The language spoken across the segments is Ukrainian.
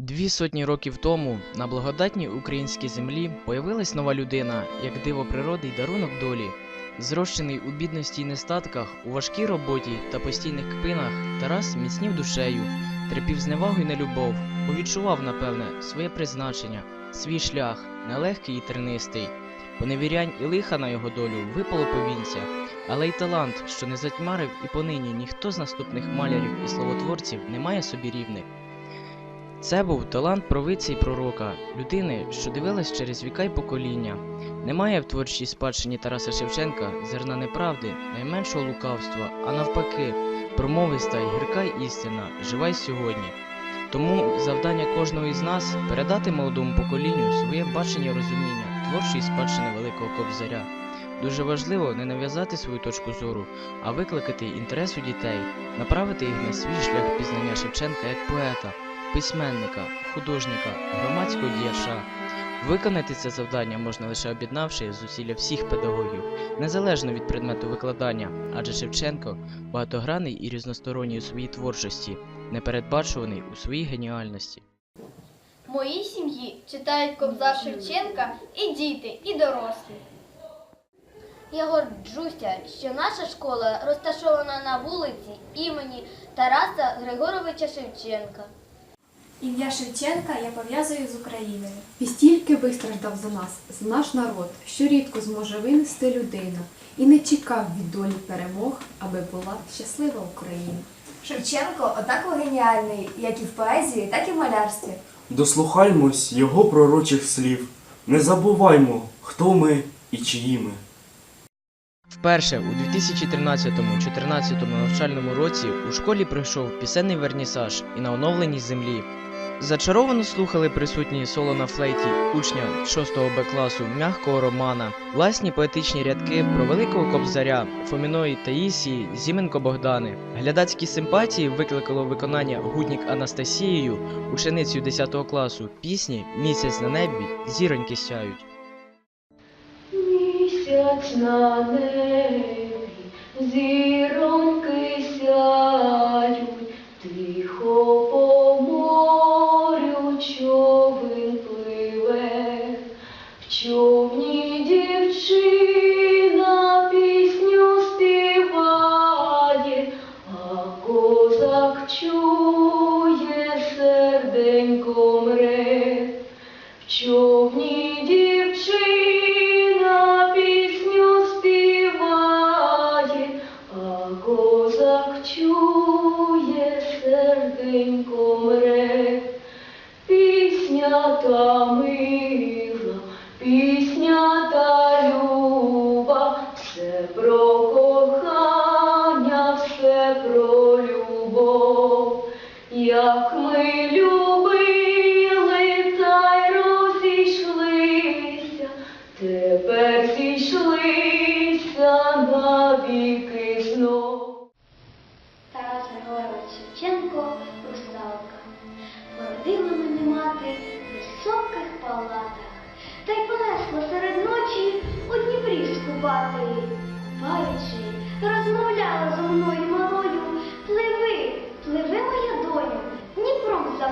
Дві сотні років тому на благодатній українській землі появилась нова людина, як диво природи й дарунок долі. Зрощений у бідності й нестатках, у важкій роботі та постійних кпинах, Тарас міцнів душею, терпів зневагу й нелюбов, повідчував, напевне, своє призначення, свій шлях, нелегкий і тернистий. Поневірянь і лиха на його долю випало повінця, але й талант, що не затьмарив і понині ніхто з наступних малярів і словотворців не має собі рівних. Це був талант провидця й пророка, людини, що дивилась через віка й покоління. Немає в творчій спадщині Тараса Шевченка зерна неправди, найменшого лукавства, а навпаки, промовиста й гірка істина, жива й сьогодні. Тому завдання кожного із нас передати молодому поколінню своє бачення розуміння творчої спадщини Великого Кобзаря. Дуже важливо не нав'язати свою точку зору, а викликати інтерес у дітей, направити їх на свій шлях пізнання Шевченка як поета, письменника, художника, громадського діяча. Виконати це завдання можна лише об'єднавши зусилля всіх педагогів, незалежно від предмету викладання, адже Шевченко багатогранний і різносторонній у своїй творчості, непередбачуваний у своїй геніальності. В моїй сім'ї читають Кобзар Шевченка і діти, і дорослі. Я горджуся, що наша школа розташована на вулиці імені Тараса Григоровича Шевченка. Ім'я Шевченка я пов'язую з Україною. І стільки вистраждав за нас, за наш народ, що рідко зможе винести людина, і не чекав від долі перемог, аби була щаслива Україна. Шевченко однаково геніальний, як і в поезії, так і в малярстві. Дослухаймось його пророчих слів. Не забуваймо, хто ми і чиї ми. Вперше у 2013-14 навчальному році у школі пройшов пісенний вернісаж і на оновленій землі. Зачаровано слухали присутні соло на флейті учня 6 Б класу м'ягкого романа, власні поетичні рядки про великого кобзаря Фоміної Таїсії Зіменко Богдани. Глядацькі симпатії викликало виконання гуднік Анастасією, ученицею 10 класу, пісні Місяць на небі, зіроньки сяють. Місяць на небі, зіроньки сяють, човен пливе, в човні дівчина Як ми любили, та й розійшлися, тепер зійшлися навіки знов. Тарас Григорович Шевченко русалка. Породила мене мати в високих палатах, та й понесла серед ночі у Дніпрі скупати. Купаючи, розмовляла зо мною малою, пливи,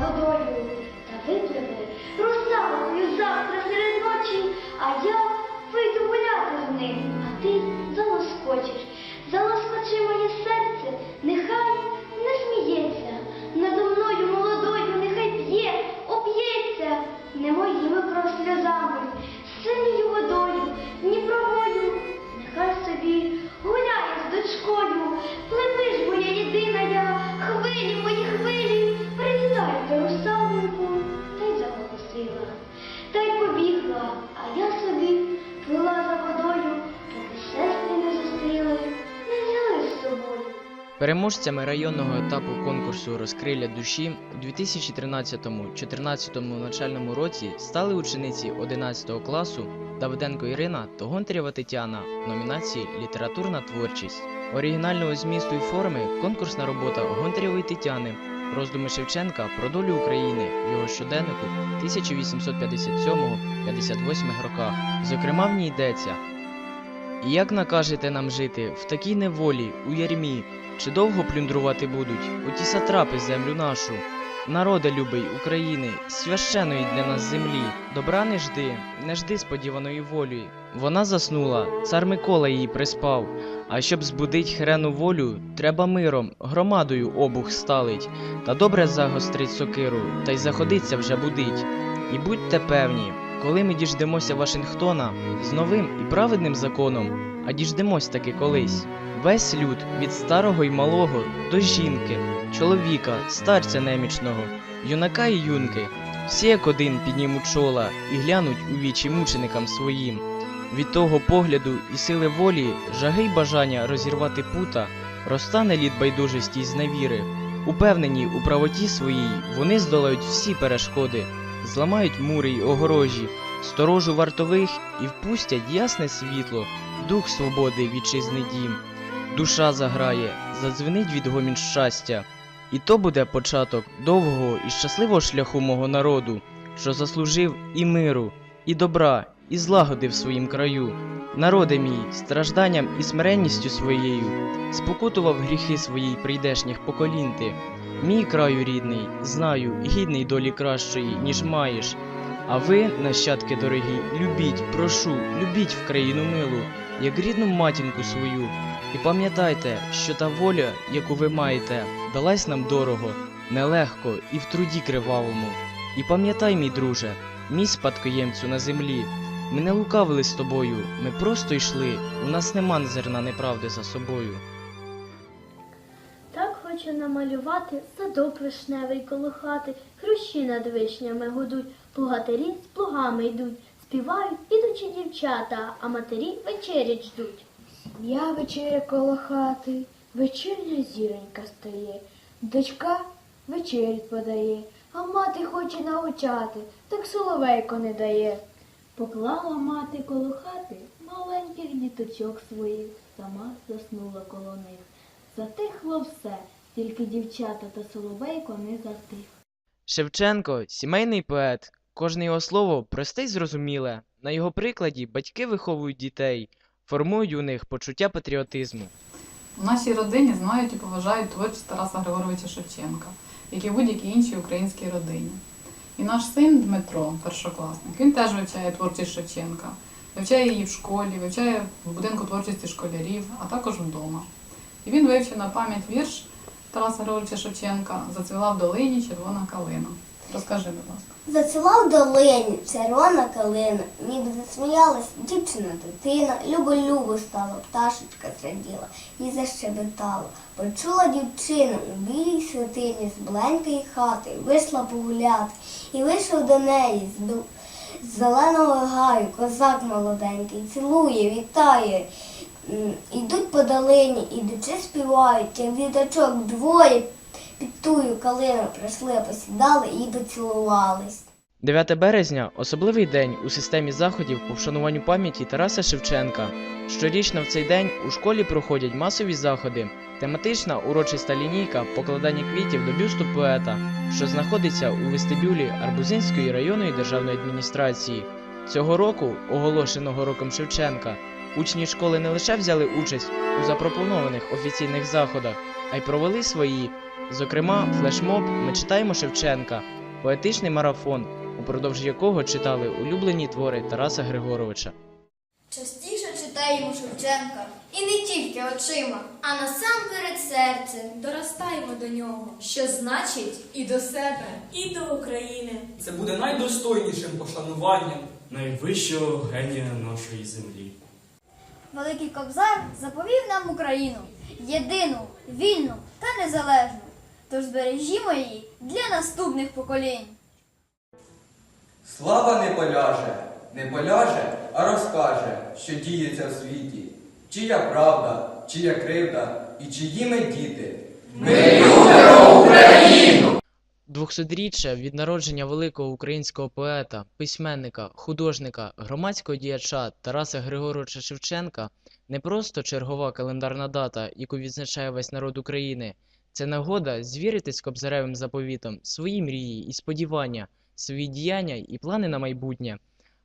за водою. Та випливи русалкою завтра серед ночі, а я Переможцями районного етапу конкурсу Розкрилля душі у 2013-14 навчальному році стали учениці 11 класу Давиденко Ірина та Гонтарєва Тетяна в номінації Літературна творчість. Оригінального змісту і форми конкурсна робота Гонтарєвої Тетяни Роздуми Шевченка про долю України в його щоденнику 1857-58 роках. Зокрема, в ній йдеться І як накажете нам жити в такій неволі, у ярмі, чи довго плюндрувати будуть оті сатрапи землю нашу? народе любий України, священої для нас землі. Добра не жди, не жди сподіваної волі. Вона заснула, цар Микола її приспав. А щоб збудить хрену волю, треба миром, громадою обух сталить, та добре загострить сокиру, та й заходиться вже будить. І будьте певні, коли ми діждемося Вашингтона з новим і праведним законом, а діждемось таки колись. Весь люд від старого й малого до жінки, чоловіка, старця немічного, юнака і юнки, всі як один піднімуть чола і глянуть у вічі мученикам своїм. Від того погляду і сили волі, жаги й бажання розірвати пута, розтане лід байдужості й зневіри. Упевнені у правоті своїй, вони здолають всі перешкоди, зламають мури й огорожі, сторожу вартових і впустять ясне світло, дух свободи вітчизни дім. Душа заграє, задзвенить відгомін щастя. І то буде початок довгого і щасливого шляху мого народу, що заслужив і миру, і добра, і злагоди в своїм краю. Народе мій, стражданням і смиренністю своєю, спокутував гріхи свої прийдешніх поколінь ти. Мій краю рідний, знаю, гідний долі кращої, ніж маєш. А ви, нащадки дорогі, любіть, прошу, любіть в країну милу, як рідну матінку свою. І пам'ятайте, що та воля, яку ви маєте, далась нам дорого, нелегко і в труді кривавому. І пам'ятай, мій друже, мій спадкоємцю на землі. Ми не лукавили з тобою, ми просто йшли, у нас нема зерна неправди за собою. Так хочу намалювати садок вишневий коло хати, хрущі над вишнями гудуть, плугатарі з плугами йдуть, співають ідучі дівчата, а матері вечерять ждуть. Я вечеря коло хати, вечірня зіронька стає, дочка вечерять подає, а мати хоче научати, так соловейко не дає. Поклала мати коло хати маленьких діточок своїх, сама заснула коло них. Затихло все, тільки дівчата та соловейко не затих. Шевченко сімейний поет. Кожне його слово просте й зрозуміле. На його прикладі батьки виховують дітей, формують у них почуття патріотизму. У нашій родині знають і поважають творчість Тараса Григоровича Шевченка, як і будь-якій іншій українській родині. І наш син Дмитро, першокласник, він теж вивчає творчість Шевченка, вивчає її в школі, вивчає в будинку творчості школярів, а також вдома. І він вивчив на пам'ять вірш Тараса Григоровича Шевченка Зацвіла в долині червона калина. Розкажи, будь ласка. Зацвіла в долині червона калина, ніби засміялась дівчина дитина, любо-любо стала, пташечка зраділа і защебетала. Почула дівчина у білій святині з бленької хати, вийшла погуляти, і вийшов до неї з, з зеленого гаю козак молоденький, цілує, вітає. М, Ідуть по долині, ідучи співають, як діточок двоє під тую калину прийшли, посідали і поцілувались. 9 березня особливий день у системі заходів по вшануванню пам'яті Тараса Шевченка. Щорічно в цей день у школі проходять масові заходи, тематична урочиста лінійка покладання квітів до бюсту поета, що знаходиться у вестибюлі Арбузинської районної державної адміністрації. Цього року, оголошеного роком Шевченка, учні школи не лише взяли участь у запропонованих офіційних заходах, а й провели свої. Зокрема, флешмоб Ми читаємо Шевченка, поетичний марафон, упродовж якого читали улюблені твори Тараса Григоровича. Частіше читаємо Шевченка і не тільки очима. А насамперед серцем. Доростаємо до нього, що значить і до себе, і до України. Це буде найдостойнішим пошануванням. Найвищого генія нашої землі. Великий Кобзар заповів нам Україну єдину, вільну та незалежну. Тож збережімо її для наступних поколінь. Слава не поляже, не поляже, а розкаже, що діється в світі. Чия правда, чия кривда і чиї ми діти. Двохсотріччя від народження великого українського поета, письменника, художника, громадського діяча Тараса Григоровича Шевченка не просто чергова календарна дата, яку відзначає весь народ України. Це нагода звірити з Кобзаревим заповітом свої мрії і сподівання, свої діяння і плани на майбутнє.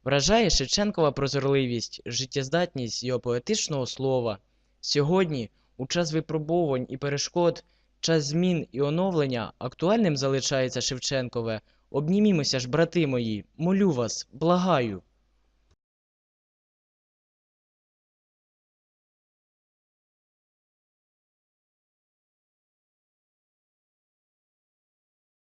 Вражає Шевченкова прозорливість, життєздатність його поетичного слова. Сьогодні, у час випробувань і перешкод, час змін і оновлення актуальним залишається Шевченкове. Обнімімося ж, брати мої, молю вас, благаю.